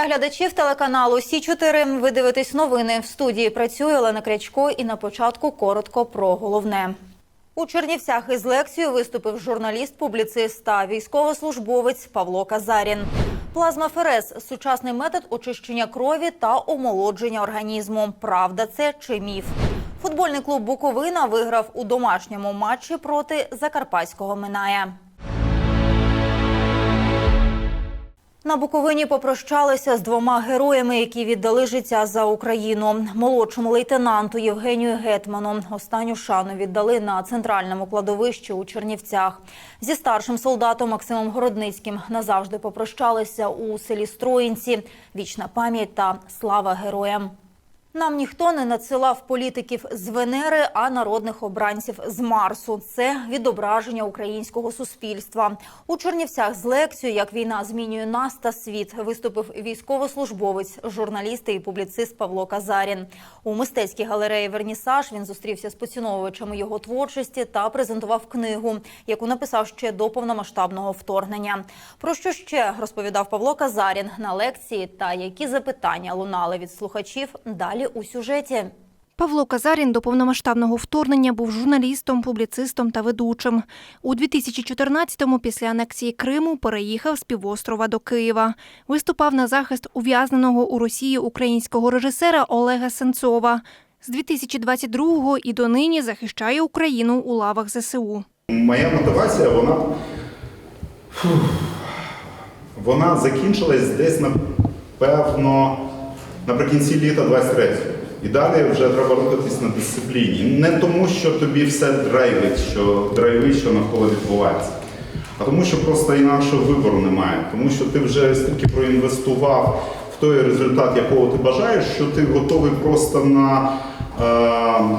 Вітаю глядачів телеканалу Сі 4 Ви дивитесь новини. В студії працює Олена Крячко. І на початку коротко про головне. У Чернівцях із лекцією виступив журналіст, публіцист та військовослужбовець Павло Казарін. Плазмаферез – сучасний метод очищення крові та омолодження організму. Правда це чи міф? Футбольний клуб Буковина виграв у домашньому матчі проти закарпатського Миная. На Буковині попрощалися з двома героями, які віддали життя за Україну. Молодшому лейтенанту Євгенію Гетману останню шану віддали на центральному кладовищі у Чернівцях. Зі старшим солдатом Максимом Городницьким назавжди попрощалися у селі Строїнці. Вічна пам'ять та слава героям. Нам ніхто не надсилав політиків з Венери, а народних обранців з Марсу. Це відображення українського суспільства. У Чернівцях з лекцією «Як війна змінює нас та світ» виступив військовослужбовець, журналіст і публіцист Павло Казарін. У мистецькій галереї Вернісаж він зустрівся з поціновувачами його творчості та презентував книгу, яку написав ще до повномасштабного вторгнення. Про що ще розповідав Павло Казарін на лекції та які запитання лунали від слухачів далі у сюжеті. Павло Казарін до повномасштабного вторгнення був журналістом, публіцистом та ведучим. У 2014-му після анексії Криму переїхав з півострова до Києва. Виступав на захист ув'язненого у Росії українського режисера Олега Сенцова. З 2022-го і донині захищає Україну у лавах ЗСУ. Моя мотивація, вона, вона закінчилась десь напевно наприкінці літа 23-го. І далі вже треба рухатись на дисципліні. Не тому, що тобі все драйвить, що драйвить, що навколо відбувається, а тому, що просто інакшого вибору немає. Тому що ти вже стільки проінвестував в той результат, якого ти бажаєш, що ти готовий просто на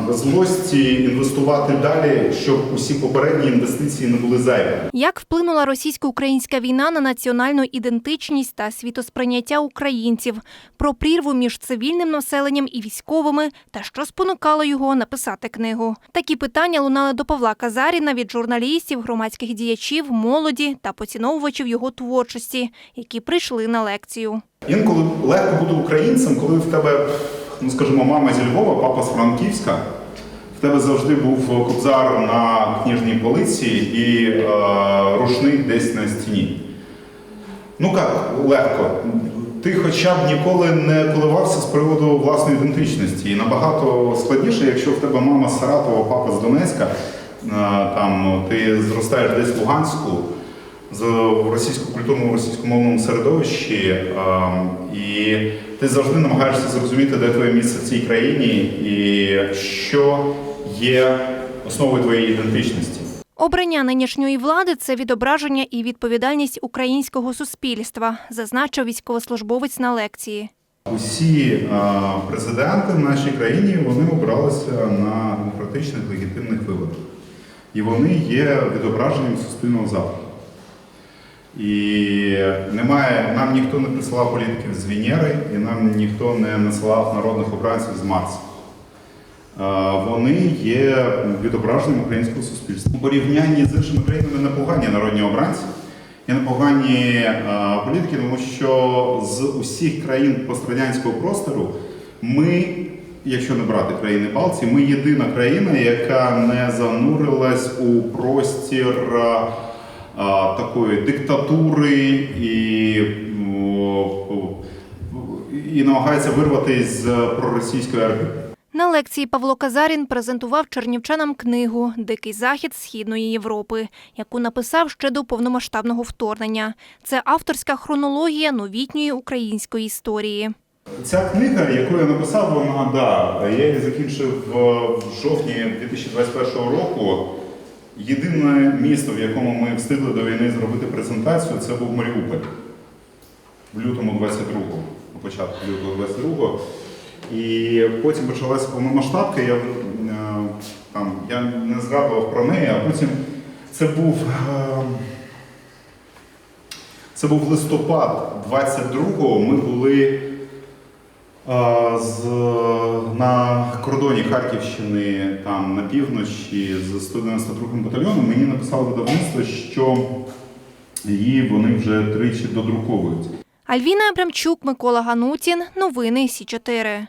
злості інвестувати далі, щоб усі попередні інвестиції не були зайвими. Як вплинула російсько-українська війна на національну ідентичність та світосприйняття українців, про прірву між цивільним населенням і військовими та що спонукало його написати книгу? Такі питання лунали до Павла Казаріна від журналістів, громадських діячів, молоді та поціновувачів його творчості, які прийшли на лекцію. Інколи легко бути українцем, коли в тебе, ну скажімо, мама зі Львова, папа з Франківська. В тебе завжди був кобзар на книжній полиці і е, рушник десь на стіні. Ну як легко. Ти хоча б ніколи не коливався з приводу власної ідентичності. І набагато складніше, якщо в тебе мама з Саратова, папа з Донецька, е, там ти зростаєш десь в Луганську, в російсько-культурному російськомовному середовищі, е, і ти завжди намагаєшся зрозуміти, де твоє місце в цій країні і що є основою твоєї ідентичності. Обрання нинішньої влади це відображення і відповідальність українського суспільства, зазначив військовослужбовець на лекції. Усі е, президенти в нашій країні вони обиралися на демократичних легітимних виборах. І вони є відображенням суспільного запиту. І немає, нам ніхто не присилав політиків з Венери, і нам ніхто не насилав народних обранців з Марса. Вони є відображенням українського суспільства. У порівнянні з іншими країнами непогані народні обранці і непогані політики, тому що з усіх країн пострадянського простору ми, якщо не брати країни Балтії, ми єдина країна, яка не занурилась у простір такої диктатури і, і намагається вирватися з проросійської армії. На лекції Павло Казарін презентував чернівчанам книгу Дикий захід Східної Європи, яку написав ще до повномасштабного вторгнення. Це авторська хронологія новітньої української історії. Ця книга, яку я написав, вона да, я її закінчив е, в жовтні 2021 року. Єдине місто, в якому ми встигли до війни зробити презентацію, це був Маріуполь в лютому 22-го, на початку лютого 22-го. І потім почалася повномасштабка, я, е, там, я не згадував про неї, а потім це був. е, Це був листопад 22-го. Ми були з, на кордоні Харківщини, там на півночі з 192-м батальйоном. Мені написало видавництво, що її вони вже тричі додруковують. Альвіна Абрамчук, Микола Ганутін. Новини Сі 4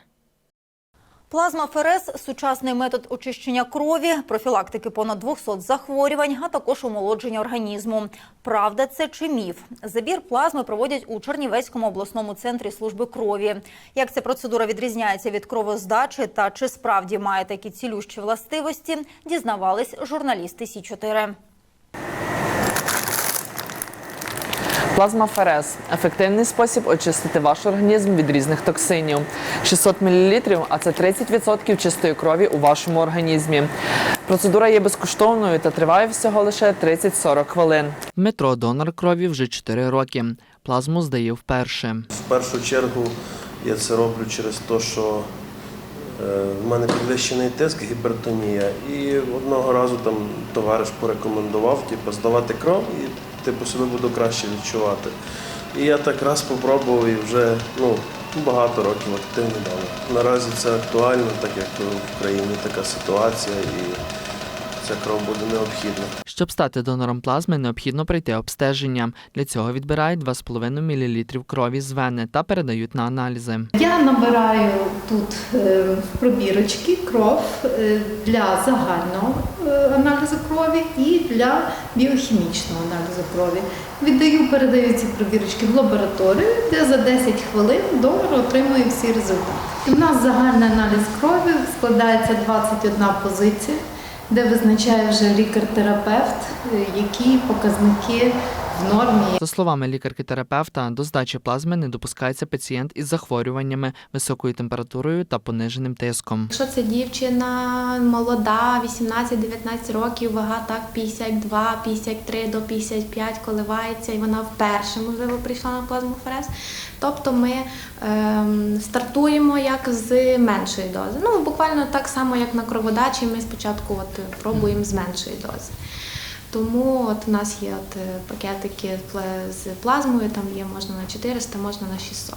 Плазма ФРС – сучасний метод очищення крові, профілактики понад 200 захворювань, а також омолодження організму. Правда це чи міф? Забір плазми проводять у Чернівецькому обласному центрі служби крові. Як ця процедура відрізняється від кровоздачі та чи справді має такі цілющі властивості, дізнавались журналісти Сі 4 Плазма ФРС – ефективний спосіб очистити ваш організм від різних токсинів. 600 мл – а це 30% чистої крові у вашому організмі. Процедура є безкоштовною та триває всього лише 30-40 хвилин. Дмитро – донор крові вже 4 роки. Плазму здає вперше. В першу чергу я це роблю через те, що е, в мене підвищений тиск, гіпертонія. І одного разу там товариш порекомендував типу, здавати кров і типу, себе буду краще відчувати. І я так раз спробував і вже ну, багато років активно донор. Наразі це актуально, так як в країні така ситуація і ця кров буде необхідна. Щоб стати донором плазми, необхідно пройти обстеження. Для цього відбирають 2,5 мл крові з вени та передають на аналізи. Я набираю тут е, пробірочки, кров е, для загального е, аналізу крові і для біохімічного аналізу крові. Віддаю, передаю ці провірочки в лабораторію, де за 10 хвилин донор отримує всі результати. У нас загальний аналіз крові складається 21 позиція, де визначає вже лікар-терапевт, е, які показники в нормі. За словами лікарки-терапевта, до здачі плазми не допускається пацієнт із захворюваннями, високою температурою та пониженим тиском. Якщо це дівчина молода, 18-19 років, вага так 52, 53 до 55 коливається, і вона вперше, можливо, прийшла на плазмоферез. Тобто ми ем, стартуємо як з меншої дози. Ну, буквально так само, як на кроводачі, ми спочатку от, пробуємо з меншої дози. Тому от у нас є от е, пакетики з плазмою, там є можна на 400, можна на 600.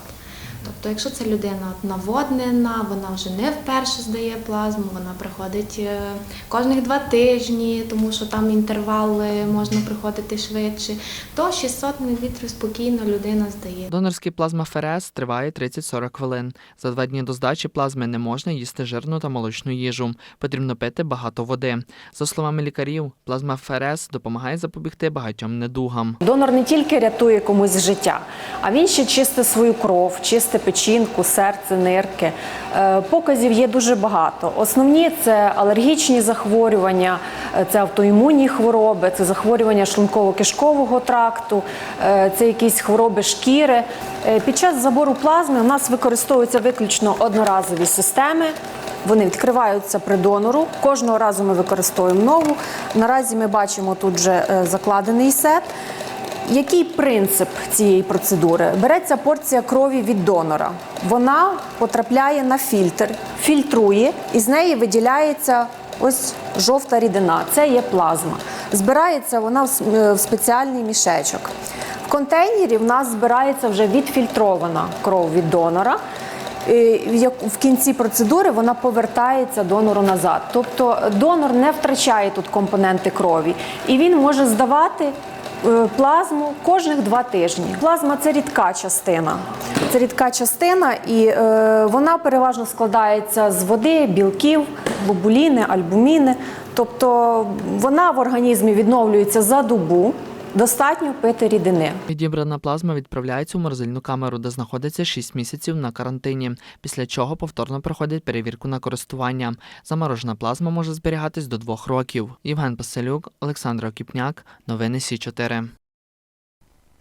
Тобто, якщо це людина наводнена, вона вже не вперше здає плазму, вона приходить е, кожних два тижні, тому що там інтервал е, можна приходити швидше, то 600 мл спокійно людина здає. Донорський плазма ФРС триває 30-40 хвилин. За два дні до здачі плазми не можна їсти жирну та молочну їжу. Потрібно пити багато води. За словами лікарів, плазма ФРС допомагає запобігти багатьом недугам. Донор не тільки рятує комусь життя, а він ще чистить свою кров, чистить печінку, серце, нирки. Е, Показів є дуже багато. Основні це алергічні захворювання, е, це автоімунні хвороби, це захворювання шлунково-кишкового тракту, е, це якісь хвороби шкіри. Під час забору плазми у нас використовуються виключно одноразові системи. Вони відкриваються при донору. Кожного разу ми використовуємо нову. Наразі ми бачимо тут вже закладений сет. Який принцип цієї процедури? Береться порція крові від донора. Вона потрапляє на фільтр, фільтрує, і з неї виділяється ось жовта рідина. Це є плазма. Збирається вона в е, спеціальний мішечок. В контейнері в нас збирається вже відфільтрована кров від донора. Е, в кінці процедури вона повертається донору назад. Тобто донор не втрачає тут компоненти крові, і він може здавати плазму кожних два тижні. Плазма це рідка частина. Це рідка частина, і е, вона переважно складається з води, білків, глобуліни, альбуміни. Тобто вона в організмі відновлюється за добу. Достатньо пити рідини. Відібрана плазма відправляється у морозильну камеру, де знаходиться 6 місяців на карантині, після чого повторно проходить перевірку на користування. Заморожена плазма може зберігатись до двох років. Євген Паселюк, Олександр Окіпняк, новини Сі 4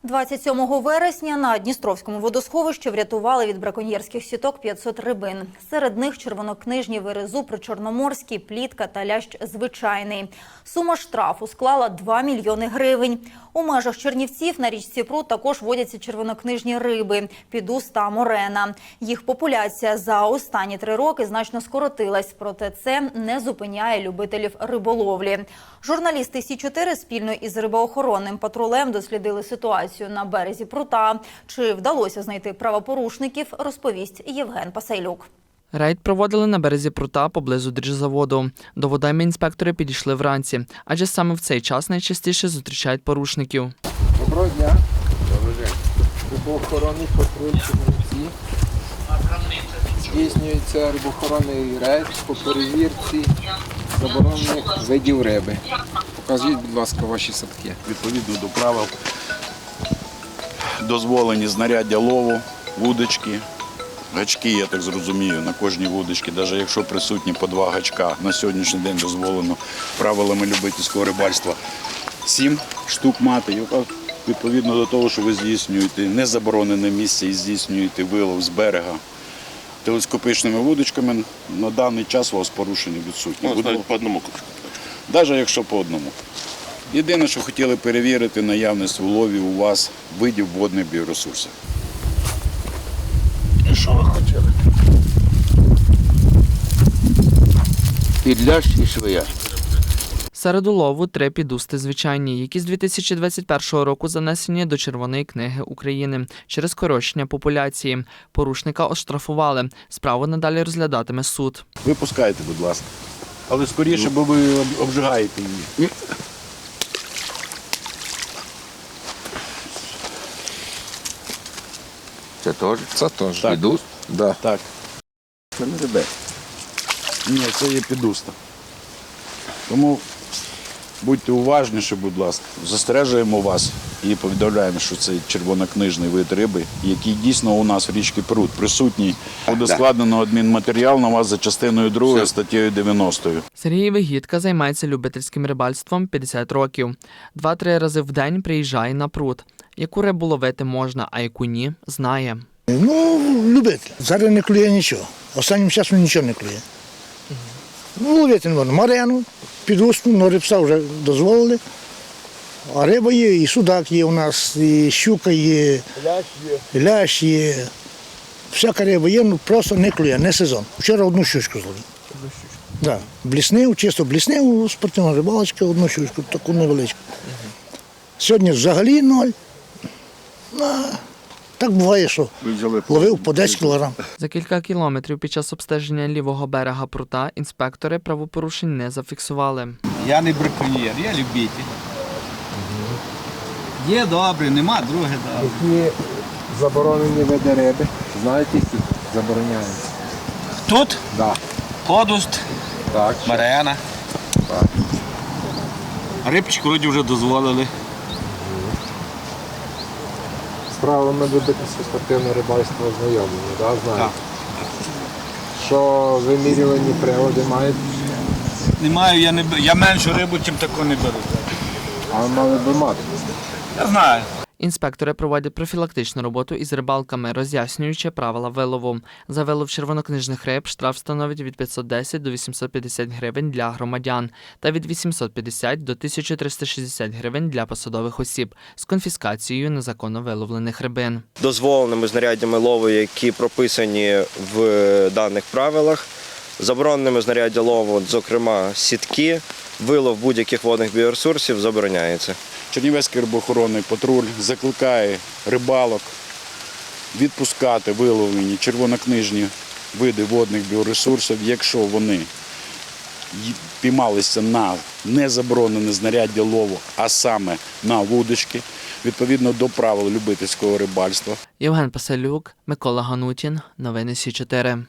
27 вересня на Дністровському водосховищі врятували від браконьєрських сіток 500 рибин. Серед них червонокнижні вирезу причорноморські, плітка та лящ звичайний. Сума штрафу склала 2 мільйони гривень. У межах Чернівців на річці Прут також водяться червонокнижні риби – підус та морена. Їх популяція за останні три роки значно скоротилась, проте це не зупиняє любителів риболовлі. Журналісти Сі-4 спільно із рибоохоронним патрулем дослідили ситуацію на березі прута. Чи вдалося знайти правопорушників, розповість Євген Пасайлюк. Рейд проводили на березі прута поблизу дріжзаводу. До водойми інспектори підійшли вранці, адже саме в цей час найчастіше зустрічають порушників. Доброго дня. Добрий день. рибоохоронний патруль Чернівці. Здійснюється рибоохоронний рейд по перевірці заборонених видів риби. Покажіть, будь ласка, ваші садки. Відповідно до правил дозволені знаряддя лову, вудочки, гачки, я так зрозумію, на кожній вудочці, навіть якщо присутні по два гачка, на сьогоднішній день дозволено правилами любительського рибальства сім штук мати. яка Відповідно до того, що ви здійснюєте незаборонене місце і здійснюєте вилов з берега телескопичними вудочками, на даний час у вас порушення відсутні. По одному Навіть якщо по одному. Єдине, що хотіли перевірити наявність в улові у вас видів водних біоресурсів. Підлящ і швия. Серед улову три підусти звичайні, які з 2021 року занесені до Червоної книги України через скорочення популяції. Порушника оштрафували. Справу надалі розглядатиме суд. Випускайте, будь ласка. Але скоріше, бо ви обжигаєте її. Це теж? Це теж. Так. Підуст? Да. Так. Це не рибе. Ні, це є підуста. Тому будьте уважніші, будь ласка. Застережуємо вас і повідомляємо, що це червонокнижний вид риби, який дійсно у нас в річці пруд присутній. Буде складено адмінматеріал на вас за частиною 2 статтею 90. Сергій Вигідка займається любительським рибальством 50 років. Два-три рази в день приїжджає на пруд. Яку рибу ловити можна, а яку ні, знає. Ну, любитель. Зараз не клює нічого. Останнім часом нічого не клює. Ну, ловити не можна. Марену, підустну, ну, рибса вже дозволили. А риба є, і судак є у нас, і щука є, і лящ є. Всяка риба є, ну просто не клює, не сезон. Вчора одну щучку зловив. Да. Бліснив, чисто бліснив, спортивна рибалочка, одну щучку, таку невеличку. Сьогодні взагалі ноль. Так буває, що ловив по 10 кілограм. За кілька кілометрів під час обстеження лівого берега прута інспектори правопорушень не зафіксували. Я не браконьєр, я любитель. Є добре, нема, друге добре. Які заборонені види риби? Знаєте, які забороняються? Тут Да. подуст, Так. марена. Рибчик вроді вже дозволили. Правилами спортивного рибальства ознайомлені, да? знаєте? Що вимірювані прилади мають, Не маю, я не б- я меншу рибу, чим таку не беру. а мали би мати. Я знаю. Інспектори проводять профілактичну роботу із рибалками, роз'яснюючи правила вилову. За вилов червонокнижних риб штраф становить від 510 до 850 гривень для громадян та від 850 до 1360 гривень для посадових осіб з конфіскацією незаконно виловлених рибин. дозволеними знаряддями лову, які прописані в даних правилах, забороненими знаряддя лову, зокрема сітки, вилов будь-яких водних біоресурсів забороняється. Чернівецький рибоохоронний патруль закликає рибалок відпускати виловлені червонокнижні види водних біоресурсів, якщо вони піймалися на незаборонене знаряддя лову, а саме на вудочки, відповідно до правил любительського рибальства. Євген Паселюк, Микола Ганутін. Новини Сі 4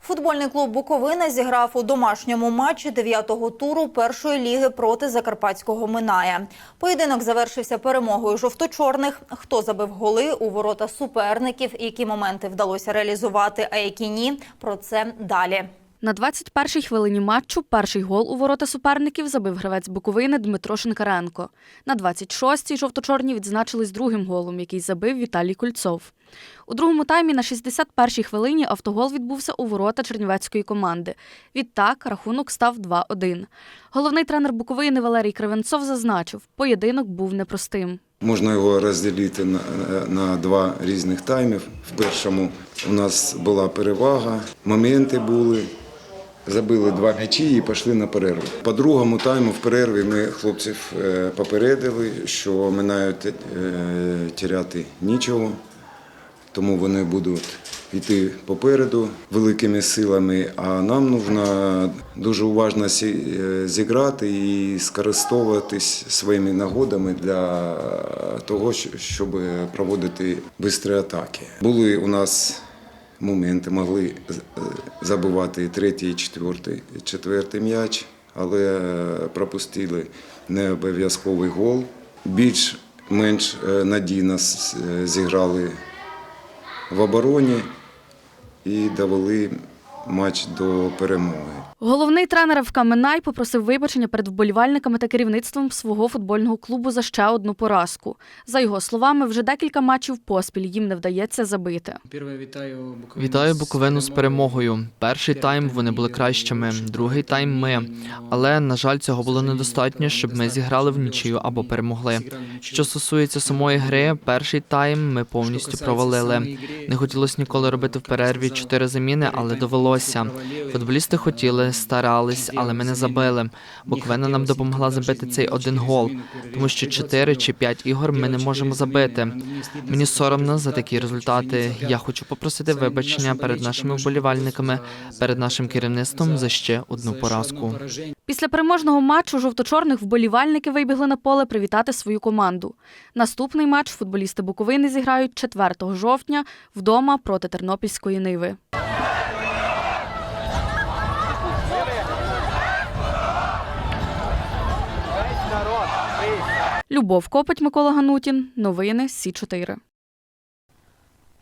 Футбольний клуб Буковина зіграв у домашньому матчі дев'ятого туру першої ліги проти закарпатського Миная. Поєдинок завершився перемогою жовто-чорних. Хто забив голи у ворота суперників, які моменти вдалося реалізувати, а які ні. Про це далі. На 21-й хвилині матчу перший гол у ворота суперників забив гравець Буковини Дмитро Шинкаренко. На 26-й жовто-чорні відзначились другим голом, який забив Віталій Кульцов. У другому таймі на 61-й хвилині автогол відбувся у ворота чернівецької команди. Відтак рахунок став 2-1. Головний тренер Буковини Валерій Кривенцов зазначив, поєдинок був непростим. Можна його розділити на, на два різних тайми. В першому у нас була перевага, моменти були. Забили два м'ячі і пішли на перерву. По другому тайму в перерві ми хлопців е, попередили, що минають е, тіряти нічого. тому вони будуть йти попереду великими силами. А нам потрібно дуже уважно е, зіграти і скористовуватись своїми нагодами для того, щоб проводити швидкі атаки. Були у нас моменти, могли е, забивати і третій, і четвертий, і четвертий м'яч, але е, пропустили не обов'язковий гол. Більш-менш е, надійно зіграли в обороні і довели матч до перемоги. Головний тренер ФК Минай попросив вибачення перед вболівальниками та керівництвом свого футбольного клубу за ще одну поразку. За його словами, вже декілька матчів поспіль їм не вдається забити. Вітаю Буковину з перемогою. Перший тайм вони були кращими, другий тайм ми. Але на жаль, цього було недостатньо, щоб ми зіграли в нічию або перемогли. Що стосується самої гри, перший тайм ми повністю провалили. Не хотілося ніколи робити в перерві чотири заміни, але довелося. Футболісти хотіли, старались, але ми не забили. Буковина нам допомогла забити цей один гол, тому що чотири чи п'ять ігор ми не можемо забити. Мені соромно за такі результати. Я хочу попросити вибачення перед нашими вболівальниками, перед нашим керівництвом за ще одну поразку. Після переможного матчу жовто-чорних вболівальники вибігли на поле привітати свою команду. Наступний матч футболісти Буковини зіграють 4 жовтня вдома проти Тернопільської Ниви. Любов Копить, Микола Ганутін. Новини Сі 4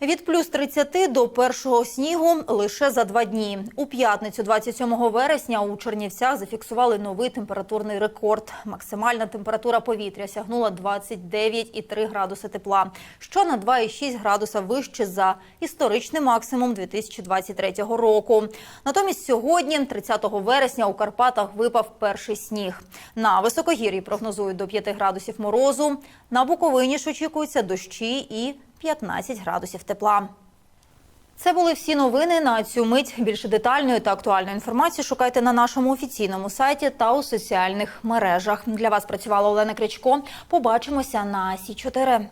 Від плюс 30 до першого снігу лише за два дні. У п'ятницю, 27 вересня, у Чернівцях зафіксували новий температурний рекорд. Максимальна температура повітря сягнула 29,3 градуси тепла, що на 2,6 градуса вище за історичний максимум 2023 року. Натомість сьогодні, 30 вересня, у Карпатах випав перший сніг. На високогір'ї прогнозують до 5 градусів морозу. На Буковині ж очікуються дощі і 15 градусів тепла. Це були всі новини на цю мить. Більше детальної та актуальної інформації шукайте на нашому офіційному сайті та у соціальних мережах. Для вас працювала Олена Крячко. Побачимося на Сі 4